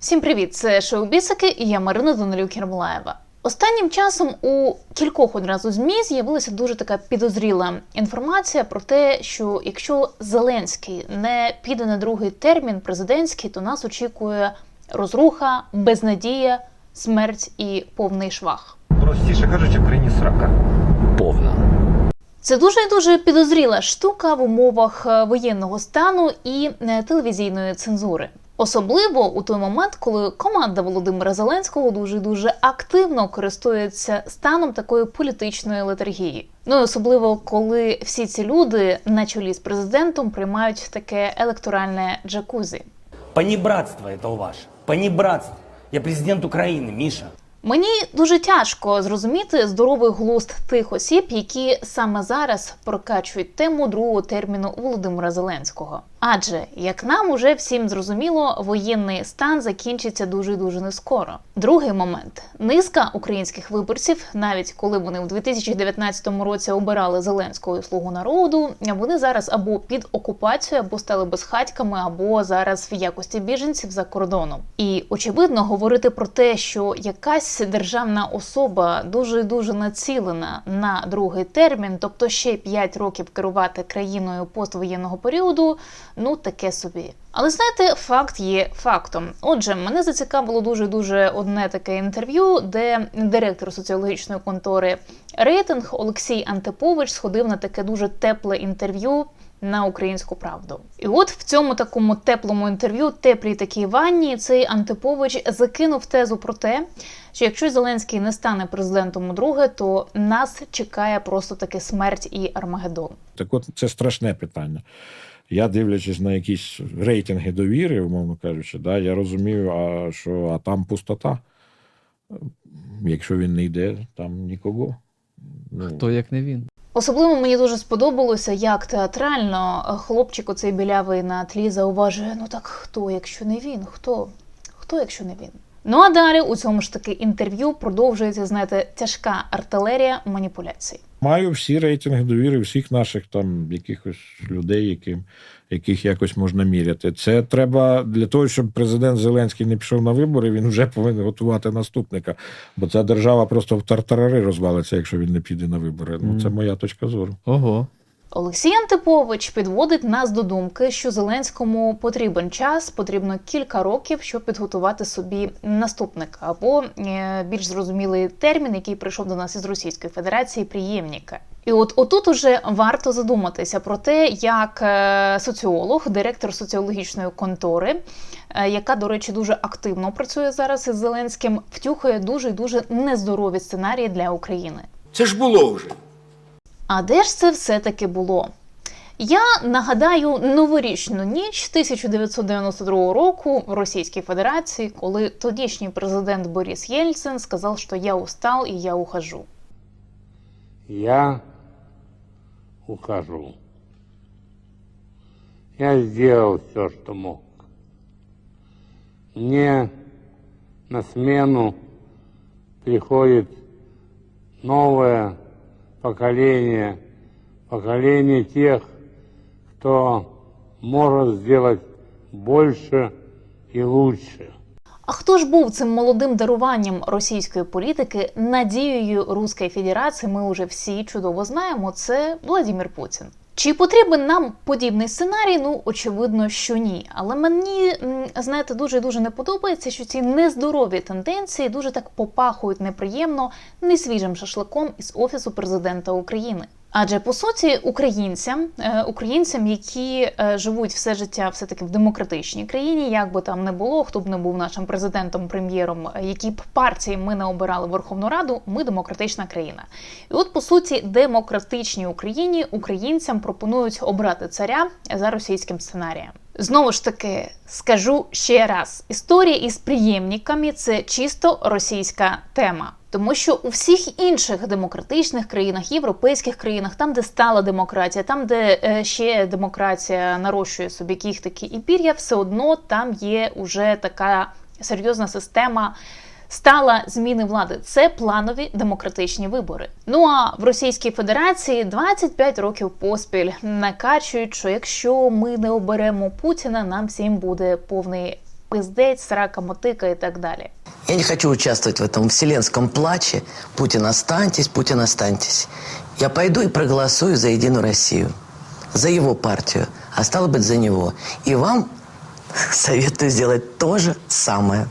Всім привіт! Це шоу Бісики і я Марина Данилюк Єрмолаєва. Останнім часом у кількох одразу змі з'явилася дуже така підозріла інформація про те, що якщо Зеленський не піде на другий термін президентський, то нас очікує розруха, безнадія, смерть і повний швах. Простіше кажучи, країні срака. повна. Це дуже і дуже підозріла штука в умовах е, воєнного стану і е, телевізійної цензури. Особливо у той момент, коли команда Володимира Зеленського дуже дуже активно користується станом такої політичної летаргії. Ну і особливо коли всі ці люди на чолі з президентом приймають таке електоральне джакузі. Понебратство это у ваше. Понебратство. Я президент Украины, Миша. Мені дуже тяжко зрозуміти здоровий глузд тих осіб, які саме зараз прокачують тему другого терміну Володимира Зеленського. Адже як нам уже всім зрозуміло, воєнний стан закінчиться дуже дуже нескоро. Другий момент: низка українських виборців, навіть коли вони в 2019 році обирали Зеленського слугу народу, вони зараз або під окупацією, або стали безхатьками, або зараз в якості біженців за кордоном. І очевидно, говорити про те, що якась державна особа дуже дуже націлена на другий термін, тобто ще 5 років керувати країною поствоєнного періоду, ну таке собі. Але знаєте, факт є фактом. Отже, мене зацікавило дуже дуже одне таке інтерв'ю, де директор соціологічної контори рейтинг Олексій Антипович сходив на таке дуже тепле інтерв'ю на українську правду. І от в цьому такому теплому інтерв'ю, теплій такій ванні, цей Антипович закинув тезу про те, що якщо Зеленський не стане президентом удруге, то нас чекає просто таки смерть і Армагеддон. Так от це страшне питання. Я дивлячись на якісь рейтинги довіри, умовно кажучи, да, я розумію, а що а там пустота. Якщо він не йде, там нікого. Ну, Хто як не він? Особливо мені дуже сподобалося, як театрально хлопчик оцей білявий на тлі зауважує: ну так хто, якщо не він? Хто? Хто, якщо не він? Ну а далі у цьому ж таки інтерв'ю продовжується, знаєте, тяжка артилерія маніпуляцій. Маю всі рейтинги довіри всіх наших там якихось людей, яким, яких якось можна міряти. Це треба для того, щоб президент Зеленський не пішов на вибори, він вже повинен готувати наступника. Бо ця держава просто в тартарари розвалиться, якщо він не піде на вибори. Ну, це моя точка зору. Ого. Олексій Антипович підводить нас до думки, що Зеленському потрібен час, потрібно кілька років, щоб підготувати собі наступника, або е, більш зрозумілий термін, який прийшов до нас із Російської Федерації, приємника. І от отут уже варто задуматися про те, як е, соціолог, директор соціологічної контори, е, яка, до речі, дуже активно працює зараз із Зеленським, втюхає дуже дуже нездорові сценарії для України. Це ж було вже. А де ж це все-таки було? Я нагадаю новорічну ніч 1992 року в Російській Федерації, коли тодішній президент Борис Єльцин сказав, що я устал і я ухожу. Я ухожу. Я сделал все, что мог. Мне на смену приходит новое поколение, поколение тех, кто может сделать больше и лучше. А хто ж був цим молодим даруванням російської політики, надією Руської Федерації? Ми вже всі чудово знаємо. Це Владимир Путін. Чи потрібен нам подібний сценарій? Ну очевидно, що ні. Але мені знаєте, дуже дуже не подобається, що ці нездорові тенденції дуже так попахують неприємно несвіжим шашликом із офісу президента України. Адже по суті, українцям, е, українцям, які е, живуть все життя все таки в демократичній країні, як би там не було, хто б не був нашим президентом, прем'єром, е, які б партії ми не обирали в Верховну Раду, ми демократична країна. І от по суті, демократичній Україні українцям пропонують обрати царя за російським сценарієм. Знову ж таки, скажу ще раз: історія із приємниками це чисто російська тема. Тому що у всіх інших демократичних країнах, європейських країнах, там, де стала демократія, там, де е, ще демократія нарощує собі кіхтики і пір'я, все одно там є уже така серйозна система стала зміни влади. Це планові демократичні вибори. Ну а в Російській Федерації 25 років поспіль накачують, що якщо ми не оберемо Путіна, нам всім буде повний пиздець, срака, мотика і так далі. Я не хочу участвовать в этом вселенском плаче. Путин, останьтесь, Путин, останьтесь. Я пойду и проголосую за Единую Россию. За его партию, а стало быть, за него. И вам советую сделать то же самое.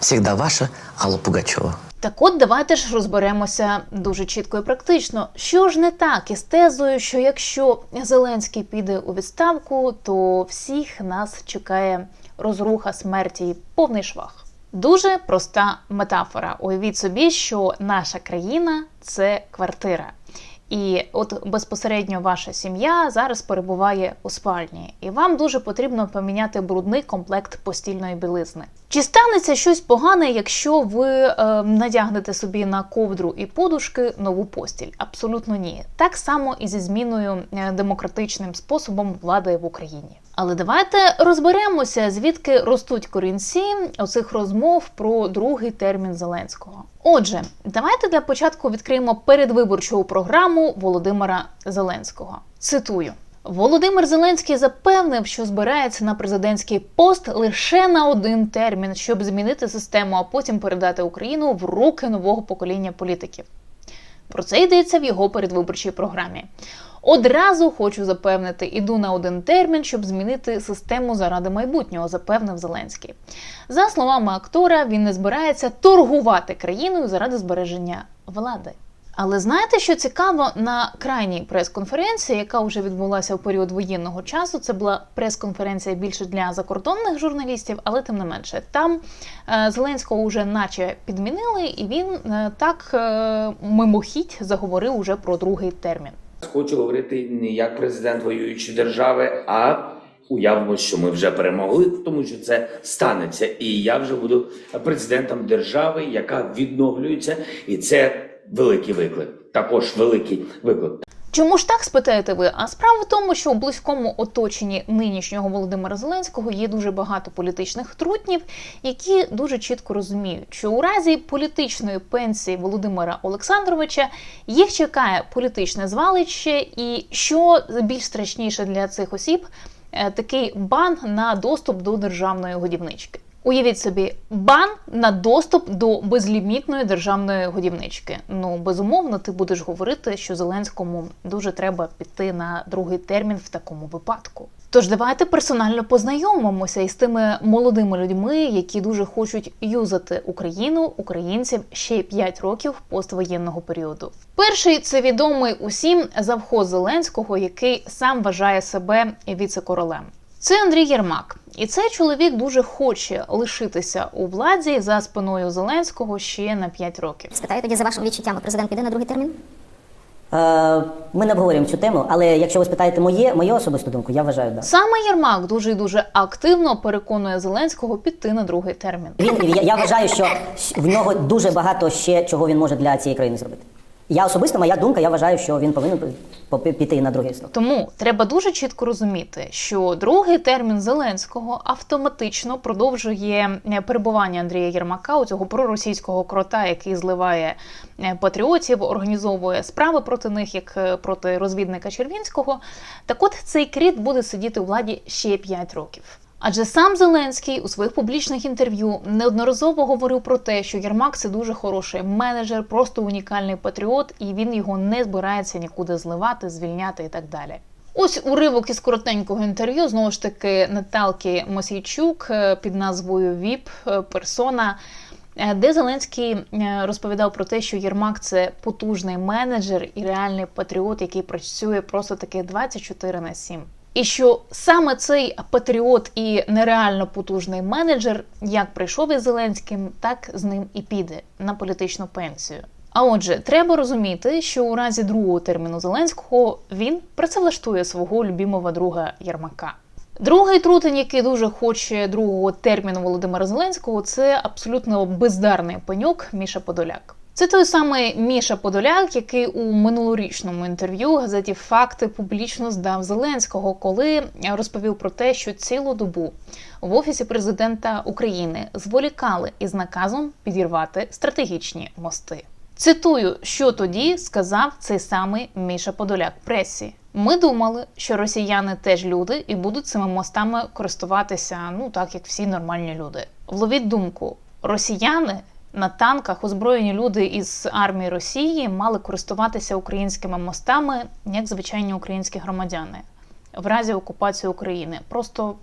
Всегда ваша Алла Пугачева. Так от давайте ж розберемося дуже чітко і практично. Що ж не так із тезою, що якщо Зеленський піде у відставку, то всіх нас чекає розруха смерті повний швах. Дуже проста метафора. Уявіть собі, що наша країна це квартира. І от безпосередньо ваша сім'я зараз перебуває у спальні, і вам дуже потрібно поміняти брудний комплект постільної білизни. Чи станеться щось погане, якщо ви е, надягнете собі на ковдру і подушки нову постіль? Абсолютно ні. Так само і зі зміною е, демократичним способом влади в Україні. Але давайте розберемося, звідки ростуть корінці оцих розмов про другий термін Зеленського. Отже, давайте для початку відкриємо передвиборчу програму Володимира Зеленського. Цитую. Володимир Зеленський запевнив, що збирається на президентський пост лише на один термін, щоб змінити систему, а потім передати Україну в руки нового покоління політиків. Про це йдеться в його передвиборчій програмі. Одразу хочу запевнити, іду на один термін, щоб змінити систему заради майбутнього, запевнив Зеленський. За словами актора, він не збирається торгувати країною заради збереження влади. Але знаєте, що цікаво на крайній прес-конференції, яка вже відбулася в період воєнного часу, це була прес-конференція більше для закордонних журналістів, але тим не менше, там е, Зеленського вже наче підмінили, і він е, так е, мимохідь заговорив уже про другий термін. Хочу говорити не як президент воюючої держави, а уявимо, що ми вже перемогли, тому що це станеться. І я вже буду президентом держави, яка відновлюється, і це великий виклик. Також великий виклик. Чому ж так спитаєте ви? А справа в тому, що у близькому оточенні нинішнього Володимира Зеленського є дуже багато політичних трутнів, які дуже чітко розуміють, що у разі політичної пенсії Володимира Олександровича їх чекає політичне звалище, і що більш страшніше для цих осіб, е, такий бан на доступ до державної годівнички. Уявіть собі, бан на доступ до безлімітної державної годівнички. Ну безумовно, ти будеш говорити, що Зеленському дуже треба піти на другий термін в такому випадку. Тож давайте персонально познайомимося із тими молодими людьми, які дуже хочуть юзати Україну, українців ще 5 років поствоєнного періоду. Перший це відомий усім завхоз Зеленського, який сам вважає себе віце-королем. Це Андрій Єрмак, і цей чоловік дуже хоче лишитися у владі за спиною Зеленського ще на 5 років. Спитаю тоді за вашими відчуттями, президент піде на другий термін? Е, Ми не обговорюємо цю тему, але якщо ви спитаєте моє, мою особисту думку, я вважаю, да. Саме Єрмак дуже і дуже активно переконує Зеленського піти на другий термін. Він я, я вважаю, що в нього дуже багато ще чого він може для цієї країни зробити. Я особисто, моя думка, я вважаю, що він повинен пі- піти на другий срок. Тому треба дуже чітко розуміти, що другий термін Зеленського автоматично продовжує е, перебування Андрія Єрмака у цього проросійського крота, який зливає е, патріотів, організовує справи проти них, як е, проти розвідника Червінського. Так от цей кріт буде сидіти у владі ще 5 років. Адже сам Зеленський у своїх публічних інтерв'ю неодноразово говорив про те, що Єрмак це дуже хороший менеджер, просто унікальний патріот, і він його не збирається нікуди зливати, звільняти і так далі. Ось уривок із коротенького інтерв'ю знову ж таки Наталки Мосійчук е, під назвою ВІП е, персона. е, Де Зеленський розповідав про те, що Єрмак це потужний менеджер і реальний патріот, який працює просто таки 24 на 7. І що саме цей патріот і нереально потужний менеджер, як прийшов із Зеленським, так з ним і піде на політичну пенсію. А отже, треба розуміти, що у разі другого терміну Зеленського він працевлаштує свого любімого друга Єрмака. Другий трутень, який дуже хоче другого терміну Володимира Зеленського, це абсолютно бездарний пеньок Міша Подоляк. Це той самий Міша Подоляк, який у минулорічному інтерв'ю газеті Факти публічно здав Зеленського, коли розповів про те, що цілу добу в офісі президента України зволікали із наказом підірвати стратегічні мости. Цитую, що тоді сказав цей самий Міша Подоляк пресі. Ми думали, що росіяни теж люди і будуть цими мостами користуватися, ну так як всі нормальні люди. Вловіть думку, росіяни на танках озброєні люди із армії Росії мали користуватися українськими мостами як звичайні українські громадяни в разі окупації України. Просто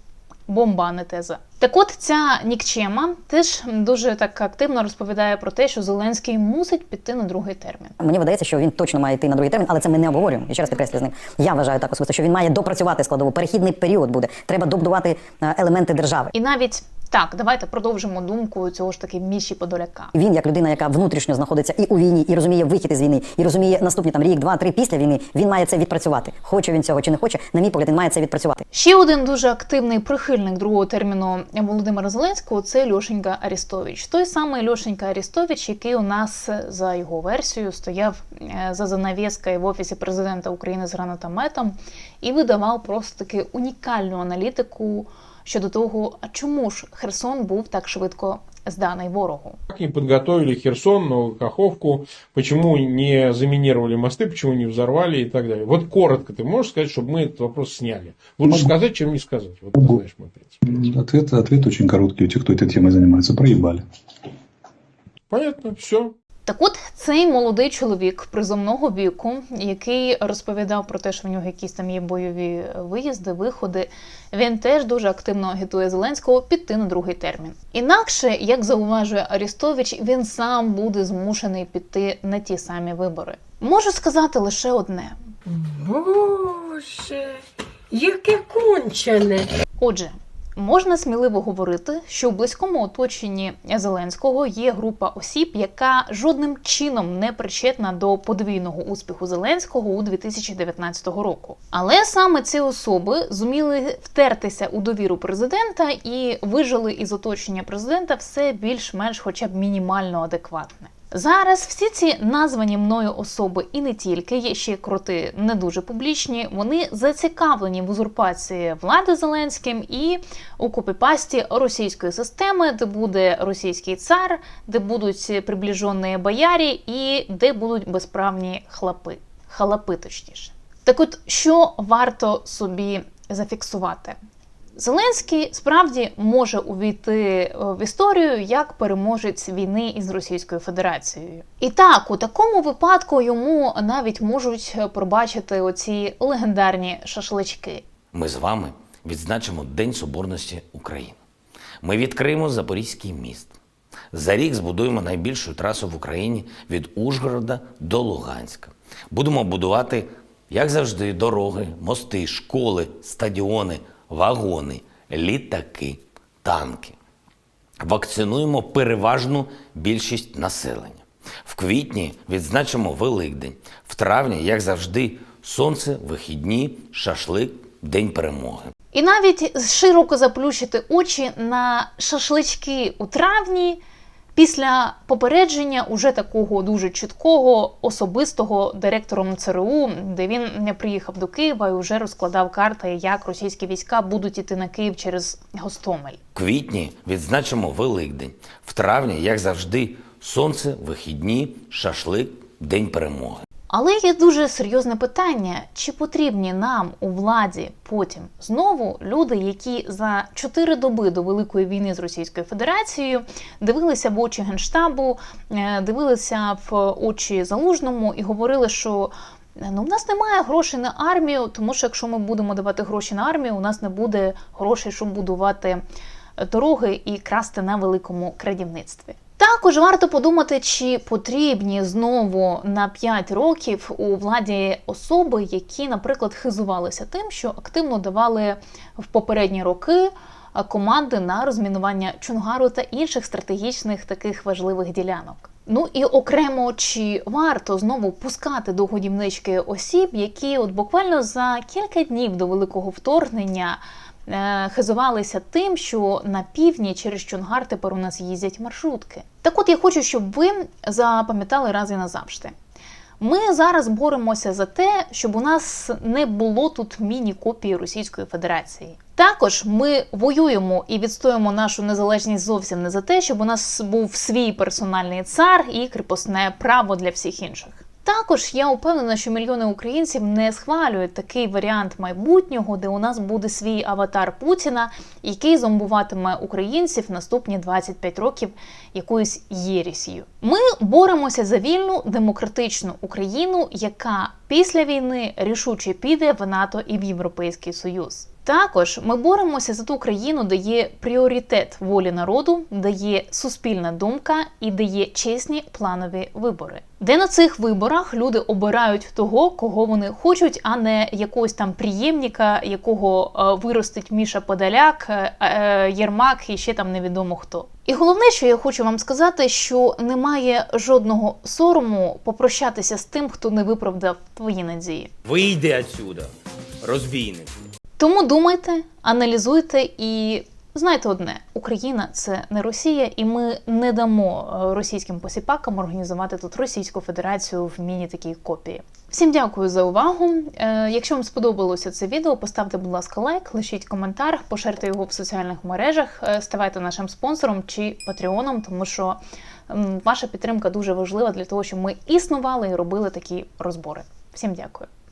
бомба, а не теза. Так от ця нікчема теж дуже так активно розповідає про те, що Зеленський мусить піти на другий термін. Мені видається, що він точно має йти на другий термін, але це ми не обговорюємо. І ще раз підкреслю з ним. Я вважаю так особисто, що він має допрацювати складову. Перехідний період буде. Треба добудувати е, елементи держави. І навіть так, давайте продовжимо думку цього ж таки Міші Подоляка. Він, як людина, яка внутрішньо знаходиться і у війні, і розуміє вихід із війни, і розуміє наступні там рік, два, три після війни. Він має це відпрацювати. Хоче він цього чи не хоче. На мій погляд, він має це відпрацювати. Ще один дуже активний прихильник другого терміну Володимира Зеленського це Льошенька Арістович. Той самий Льошенька Арістович, який у нас за його версією стояв е, за занавіскою в офісі президента України з гранатометом і видавав просто таки унікальну аналітику щодо того, чому ж Херсон був так швидко зданий ворогу. Как не подготовили Херсон, Новую Каховку, почему не заминировали мосты, почему не взорвали и так далее. Вот коротко ты можешь сказать, чтобы мы этот вопрос сняли? Лучше Могу. сказать, чем не сказать. Вот ты Могу. знаешь мой принцип. Ответ, ответ очень короткий. У тех, кто этой темой занимается, проебали. Понятно, все. Так от цей молодий чоловік призовного віку, який розповідав про те, що в нього якісь там є бойові виїзди, виходи, він теж дуже активно агітує Зеленського піти на другий термін. Інакше, як зауважує Арістович, він сам буде змушений піти на ті самі вибори. Можу сказати лише одне: Боже, яке кончене. Отже, можна сміливо говорити, що в близькому оточенні Зеленського є група осіб, яка жодним чином не причетна до подвійного успіху Зеленського у 2019 року. Але саме ці особи зуміли втертися у довіру президента і вижили із оточення президента все більш-менш, хоча б мінімально адекватне. Зараз всі ці названі мною особи і не тільки є ще й кроти не дуже публічні. Вони зацікавлені в узурпації влади Зеленським і у копіпасті російської системи, де буде російський цар, де будуть приближені боярі і де будуть безправні хлапи, халапи точніше. Так от, що варто собі зафіксувати? Зеленський справді може увійти е, в історію як переможець війни із Російською Федерацією. І так, у такому випадку йому навіть можуть пробачити оці легендарні шашлички. Ми з вами відзначимо День Соборності України. Ми відкриємо Запорізький міст. За рік збудуємо найбільшу трасу в Україні від Ужгорода до Луганська. Будемо будувати, як завжди, дороги, мости, школи, стадіони, вагони, літаки, танки. Вакцинуємо переважну більшість населення. В квітні відзначимо Великдень. В травні, як завжди, сонце, вихідні, шашлик, День перемоги. І навіть широко заплющити очі на шашлички у травні після попередження уже такого дуже чіткого особистого директором ЦРУ, де він не приїхав до Києва і вже розкладав карти, як російські війська будуть іти на Київ через Гостомель. Квітні відзначимо Великдень. В травні, як завжди, сонце, вихідні, шашлик, День перемоги. Але є дуже серйозне питання: чи потрібні нам у владі потім знову люди, які за чотири доби до великої війни з Російською Федерацією дивилися в очі генштабу, е, дивилися в очі залужному і говорили, що. Ну, у нас немає грошей на армію, тому що якщо ми будемо давати гроші на армію, у нас не буде грошей, щоб будувати дороги і красти на великому крадівництві. Також варто подумати, чи потрібні знову на 5 років у владі особи, які, наприклад, хизувалися тим, що активно давали в попередні роки команди на розмінування Чунгару та інших стратегічних таких важливих ділянок. Ну і окремо, чи варто знову пускати до годівнички осіб, які от буквально за кілька днів до великого вторгнення хизувалися тим, що на півдні через Чонгар тепер у нас їздять маршрутки. Так от я хочу, щоб ви запам'ятали раз і назавжди. Ми зараз боремося за те, щоб у нас не було тут міні-копії Російської Федерації. Також ми воюємо і відстоюємо нашу незалежність зовсім не за те, щоб у нас був свій персональний цар і кріпосне право для всіх інших. Також я упевнена, що мільйони українців не схвалюють такий варіант майбутнього, де у нас буде свій аватар Путіна, який зомбуватиме українців наступні 25 років якоюсь єрісію. Ми боремося за вільну демократичну Україну, яка після війни рішуче піде в НАТО і в Європейський Союз. Також ми боремося за ту країну, де є пріоритет волі народу, де є суспільна думка і де є чесні планові вибори. Де на цих виборах люди обирають того, кого вони хочуть, а не якогось там приємника, якого е, виростить Міша Подоляк, е, е, Єрмак і ще там невідомо хто. І головне, що я хочу вам сказати, що немає жодного сорому попрощатися з тим, хто не виправдав твої надії. Вийди отсюда, розбійник. Тому думайте, аналізуйте і знайте одне: Україна це не Росія, і ми не дамо е, російським посіпакам організувати тут Російську Федерацію в міні такій копії. Всім дякую за увагу. Е, Якщо вам сподобалося це відео, поставте, будь ласка, лайк, лишіть коментар, поширте його в соціальних мережах, е, ставайте нашим спонсором чи патреоном, тому що ваша підтримка дуже важлива для того, щоб ми існували і робили такі розбори. Всім дякую.